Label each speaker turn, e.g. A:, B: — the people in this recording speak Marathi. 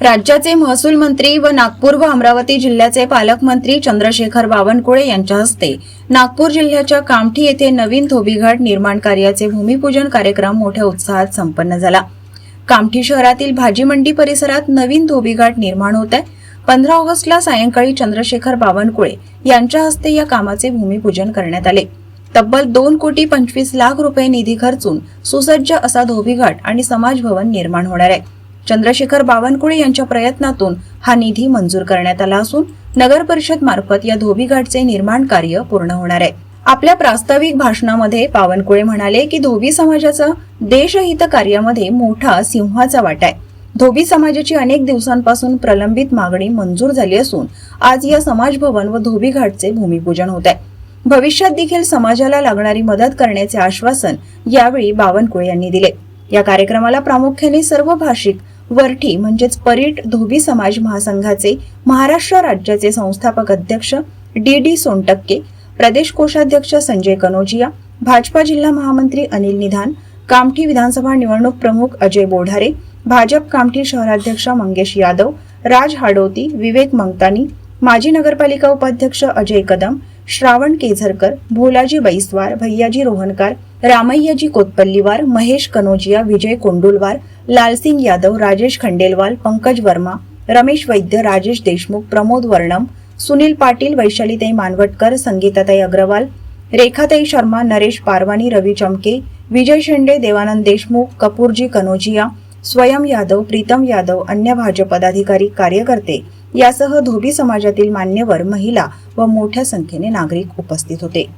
A: राज्याचे महसूल मंत्री व नागपूर व अमरावती जिल्ह्याचे पालकमंत्री चंद्रशेखर बावनकुळे यांच्या हस्ते नागपूर जिल्ह्याच्या कामठी येथे नवीन धोबीघाट निर्माण कार्याचे भूमिपूजन कार्यक्रम मोठ्या उत्साहात संपन्न झाला. कामठी शहरातील भाजी मंडी परिसरात नवीन धोबीघाट निर्माण होत आहे. पंधरा ऑगस्टला सायंकाळी चंद्रशेखर बावनकुळे यांच्या हस्ते या कामाचे भूमिपूजन करण्यात आले. तब्बल दोन कोटी पंचवीस लाख रुपये निधी खर्चून सुसज्ज असा धोबीघाट आणि समाज भवन निर्माण होणार आहे. चंद्रशेखर बावनकुळे यांच्या प्रयत्नातून हा निधी मंजूर करण्यात आला असून नगर परिषद मार्फत या धोबीघाटचे निर्माण कार्य पूर्ण होणार आहे. आपल्या प्रास्ताविक भाषणामध्ये बावनकुळे म्हणाले की धोबी समाजाचा देशहित कार्यामध्ये मोठा सिंहाचा वाटा आहे. धोबी समाजाची अनेक दिवसांपासून प्रलंबित मागणी मंजूर झाली असून आज या समाज भवन व धोबी घाटचे भूमिपूजन होत आहे. भविष्यात देखील समाजाला लागणारी मदत करण्याचे आश्वासन यावेळी बावनकुळे यांनी दिले. या कार्यक्रमाला प्रामुख्याने सर्व भाषिक वरठी म्हणजेच परीट धोबी समाज महासंघाचे महाराष्ट्र राज्याचे संस्थापक अध्यक्ष डी डी सोनटक्के प्रदेश कोषाध्यक्ष संजय कनोजिया भाजपा जिल्हा महामंत्री अनिल निधान कामठी विधानसभा निवडणूक प्रमुख अजय बोढारे भाजप कामठी शहराध्यक्ष मंगेश यादव राज हाडोती विवेक मंगतानी माजी नगरपालिका उपाध्यक्ष अजय कदम श्रावण केझरकर भोलाजी बैसवार भैयाजी रोहनकार रामय्याजी कोतपल्लीवार महेश कनोजिया विजय कोंडुलवार लालसिंग यादव राजेश खंडेलवाल पंकज वर्मा रमेश वैद्य राजेश देशमुख प्रमोद वर्णम सुनील पाटील वैशालीताई मानवटकर संगीताताई अग्रवाल रेखाताई शर्मा नरेश पारवानी रवी चमके विजय शेंडे देवानंद देशमुख कपूरजी कनोजिया स्वयं यादव प्रीतम यादव अन्य भाजप पदाधिकारी कार्यकर्ते यासह धोबी समाजातील मान्यवर महिला व मोठ्या संख्येने नागरिक उपस्थित होते.